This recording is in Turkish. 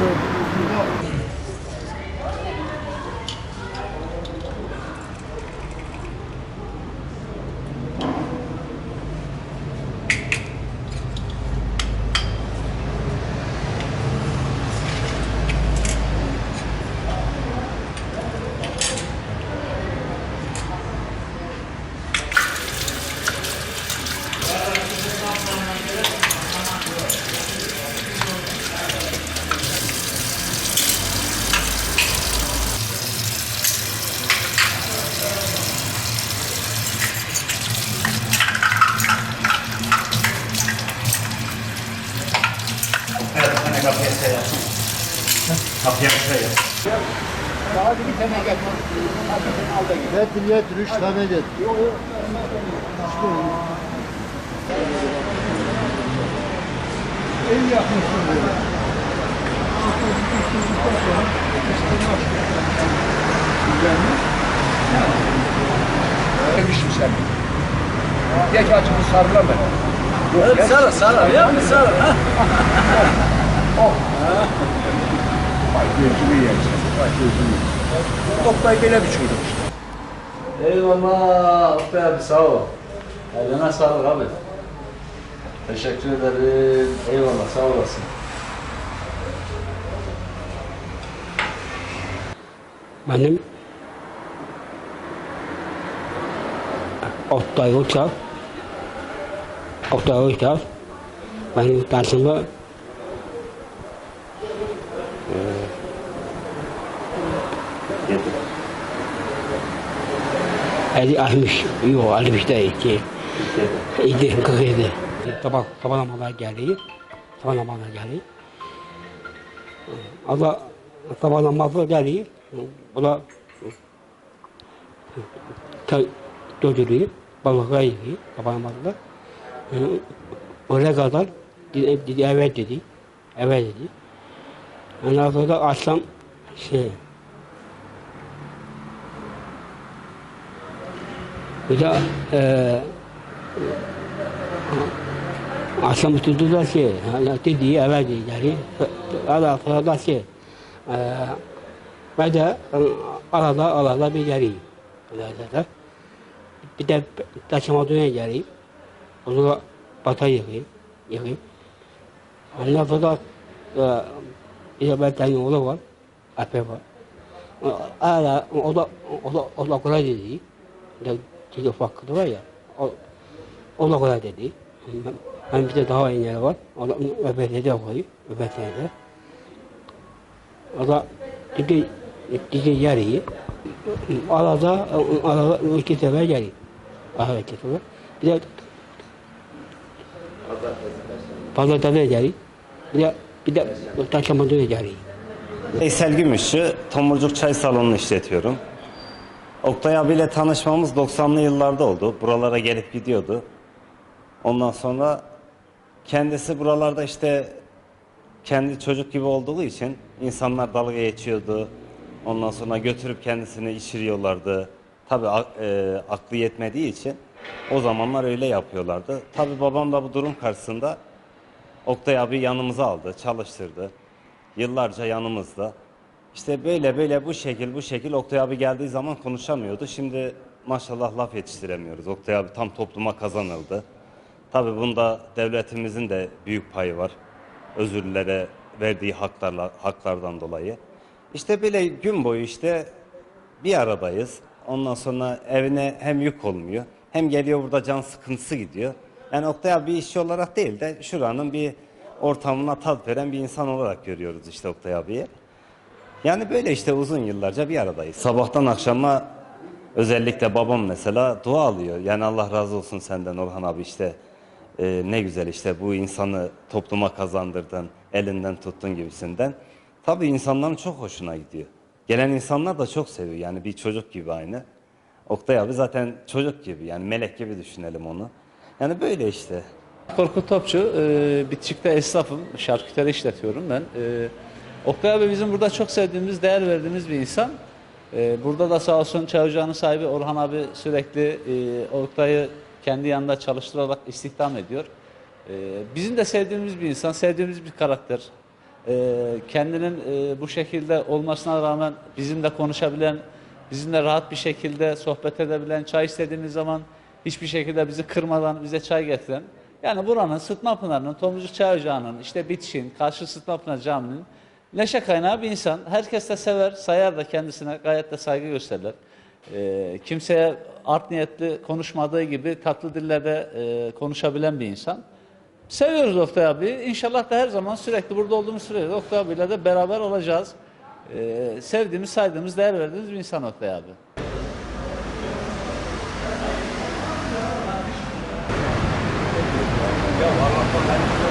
food. Kapıya bir şey yap. Hadi bir tane getir. Sen. Getir getir üç tane getir. En yakınsın böyle. Demişim sen. Geç açımı sarıla ben. Yok, geç. Sarı sarı ya bir sarı. ha. Vay gözümü yersin. Vay gözümü yersin. Oktay böyle çocuk işte. Eyvallah Oktay abi sağ ol. Eline sağlık abi. Teşekkür ederim. Eyvallah sağ olasın. Benim Oktay Uçar Oktay Uçar benim karşımda Ali Ahmiş, yok Ali değil ki. İdi, kızıydı. Sabah, sabah namazına geldi. Sabah namazına geldi. Allah sabah namazına geldi. Bu da ta götürüyor. Balıklar yiyor sabah namazında. Oraya kadar dedi, dedi evet dedi. Evet dedi. Ondan sonra da akşam şey Bir de eee akşam üstü de şey, yani dedi evet dedi yani. Ara sonra da şey, eee ve de arada arada bir geleyim. Arada. Bir de taşıma döne geleyim. Onu da bata yıkayım. Yıkayım. Ondan sonra eee de tane oğlu var. Ape var. Ara o da o da o da okula dedi. De çocuk vakti var ya. O, o da okula dedi. Ben, ben bir de daha iyi yeri var. O da öbetede okuyor. Öbetede. O da dedi dedi yarıyı. Arada arada iki sefer yarıyı. Arada iki sefer. Bir de Pazarda da yarıyı. Bir de bir de taşlamada da yarıyı. Veysel Gümüşçü, Tomurcuk Çay Salonu'nu işletiyorum. Oktay abiyle tanışmamız 90'lı yıllarda oldu. Buralara gelip gidiyordu. Ondan sonra kendisi buralarda işte kendi çocuk gibi olduğu için insanlar dalga geçiyordu. Ondan sonra götürüp kendisini içiriyorlardı. Tabii e, aklı yetmediği için o zamanlar öyle yapıyorlardı. Tabii babam da bu durum karşısında Oktay abi yanımıza aldı, çalıştırdı. Yıllarca yanımızda. İşte böyle böyle bu şekil bu şekil Oktay abi geldiği zaman konuşamıyordu. Şimdi maşallah laf yetiştiremiyoruz. Oktay abi tam topluma kazanıldı. Tabii bunda devletimizin de büyük payı var. Özürlülere verdiği haklarla, haklardan dolayı. İşte böyle gün boyu işte bir aradayız. Ondan sonra evine hem yük olmuyor hem geliyor burada can sıkıntısı gidiyor. Yani Oktay abi işçi olarak değil de şuranın bir ortamına tat veren bir insan olarak görüyoruz işte Oktay abiyi. Yani böyle işte uzun yıllarca bir aradayız. Sabahtan akşama özellikle babam mesela dua alıyor. Yani Allah razı olsun senden Orhan abi işte e, ne güzel işte bu insanı topluma kazandırdın, elinden tuttun gibisinden. Tabii insanların çok hoşuna gidiyor. Gelen insanlar da çok seviyor yani bir çocuk gibi aynı. Oktay abi zaten çocuk gibi yani melek gibi düşünelim onu. Yani böyle işte. Korkut Topçu, e, Bitçik'te esnafım, şarküteri işletiyorum ben. E, Oktay abi bizim burada çok sevdiğimiz, değer verdiğimiz bir insan. E, burada da sağ olsun çay ocağının sahibi Orhan abi sürekli e, Oktay'ı kendi yanında çalıştırarak istihdam ediyor. E, bizim de sevdiğimiz bir insan, sevdiğimiz bir karakter. E, kendinin e, bu şekilde olmasına rağmen bizimle konuşabilen, bizimle rahat bir şekilde sohbet edebilen, çay istediğimiz zaman hiçbir şekilde bizi kırmadan bize çay getiren, yani buranın Sıtma Pınarı'nın, Tomuzcuk Çay Ocağı'nın, işte Bitiş'in, karşı Sıtma Pınar Camii'nin neşe kaynağı bir insan. Herkes de sever, sayar da kendisine gayet de saygı gösterirler. Ee, kimseye art niyetli konuşmadığı gibi tatlı dillerde e, konuşabilen bir insan. Seviyoruz Oktay abi. İnşallah da her zaman sürekli burada olduğumuz sürece Oktay abiyle de beraber olacağız. Ee, sevdiğimiz, saydığımız, değer verdiğimiz bir insan Oktay abi. Ya Allah